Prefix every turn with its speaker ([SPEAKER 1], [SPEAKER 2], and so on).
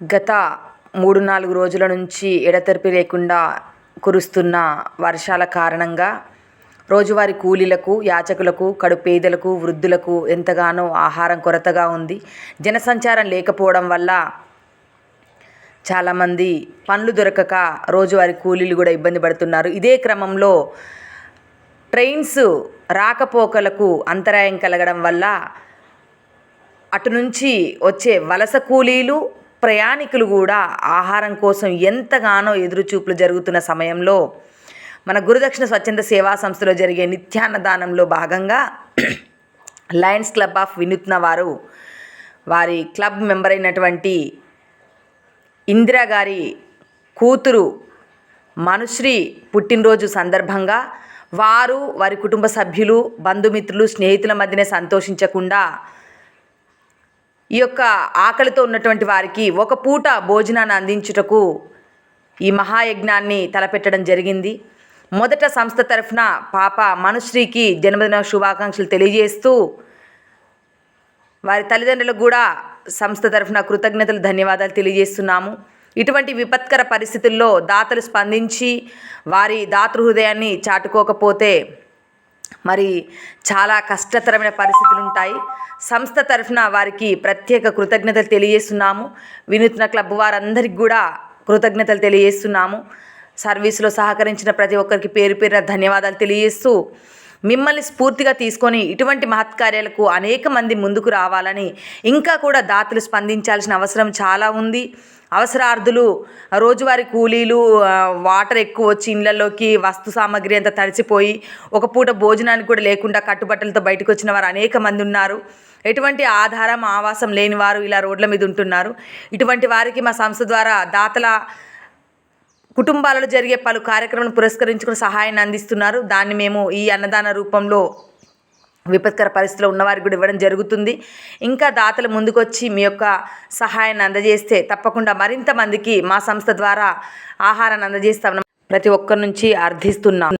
[SPEAKER 1] గత మూడు నాలుగు రోజుల నుంచి ఎడతెరిపి లేకుండా కురుస్తున్న వర్షాల కారణంగా రోజువారి కూలీలకు యాచకులకు కడుపేదలకు వృద్ధులకు ఎంతగానో ఆహారం కొరతగా ఉంది. జనసంచారం లేకపోవడం వల్ల చాలామంది పనులు దొరకక రోజువారి కూలీలు కూడా ఇబ్బంది పడుతున్నారు. ఇదే క్రమంలో ట్రైన్స్ రాకపోకలకు అంతరాయం కలగడం వల్ల అటు నుంచి వచ్చే వలస కూలీలు ప్రయాణికులు కూడా ఆహారం కోసం ఎంతగానో ఎదురుచూపులు జరుగుతున్న సమయంలో మన గురుదక్షిణ స్వచ్ఛంద సేవా సంస్థలో జరిగే నిత్యాన్నదానంలో భాగంగా లయన్స్ క్లబ్ ఆఫ్ వినూత్న వారు వారి క్లబ్ మెంబర్ అయినటువంటి ఇందిరా గారి కూతురు మనుశ్రీ పుట్టినరోజు సందర్భంగా వారు వారి కుటుంబ సభ్యులు బంధుమిత్రులు స్నేహితుల మధ్యనే సంతోషించకుండా ఈ యొక్క ఆకలితో ఉన్నటువంటి వారికి ఒక పూట భోజనాన్ని అందించుటకు ఈ మహాయజ్ఞాన్ని తలపెట్టడం జరిగింది. మొదట సంస్థ తరఫున పాప మనుశ్రీకి జన్మదిన శుభాకాంక్షలు తెలియజేస్తూ వారి తల్లిదండ్రులకు కూడా సంస్థ తరఫున కృతజ్ఞతలు ధన్యవాదాలు తెలియజేస్తున్నాము. ఇటువంటి విపత్కర పరిస్థితుల్లో దాతలు స్పందించి వారి దాతృ హృదయాన్ని చాటుకోకపోతే మరి చాలా కష్టతరమైన పరిస్థితులు ఉంటాయి సంస్థ తరఫున వారికి ప్రత్యేక కృతజ్ఞతలు తెలియజేస్తున్నాము. వినూత్న క్లబ్ వారందరికి కూడా కృతజ్ఞతలు తెలియజేస్తున్నాము. సర్వీసులో సహకరించిన ప్రతి ఒక్కరికి పేరు పేరున ధన్యవాదాలు తెలియజేస్తూ మిమ్మల్ని స్ఫూర్తిగా తీసుకొని ఇటువంటి మహత్కార్యాలకు అనేక మంది ముందుకు రావాలని ఇంకా కూడా దాతలు స్పందించాల్సిన అవసరం చాలా ఉంది. అవసరార్థులు రోజువారీ కూలీలు వాటర్ ఎక్కువ వచ్చి ఇళ్ళలోకి వస్తు సామాగ్రి అంతా తడిచిపోయి ఒక పూట భోజనానికి కూడా లేకుండా కట్టుబట్టలతో బయటకు వచ్చిన వారు అనేక మంది ఉన్నారు. ఎటువంటి ఆధారం ఆవాసం లేని వారు ఇలా రోడ్ల మీద ఉంటున్నారు. ఇటువంటి వారికి మా సంస్థ ద్వారా దాతల కుటుంబాలలో జరిగే పలు కార్యక్రమాలను పురస్కరించుకుని సహాయాన్ని అందిస్తున్నారు. దాన్ని మేము ఈ అన్నదాన రూపంలో విపత్కర పరిస్థితిలో ఉన్నవారికి కూడా ఇవ్వడం జరుగుతుంది. ఇంకా దాతలు ముందుకొచ్చి మీ యొక్క సహాయాన్ని అందజేస్తే తప్పకుండా మరింత మందికి మా సంస్థ ద్వారా ఆహారాన్ని అందజేస్తామని ప్రతి ఒక్కరి నుంచి అర్థిస్తున్నాం.